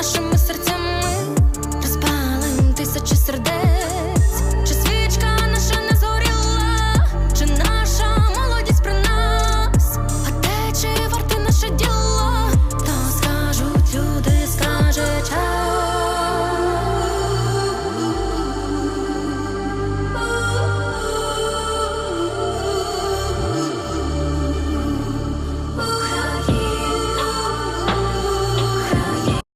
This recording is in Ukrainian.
нашими серцями розпалим тисячі сердець.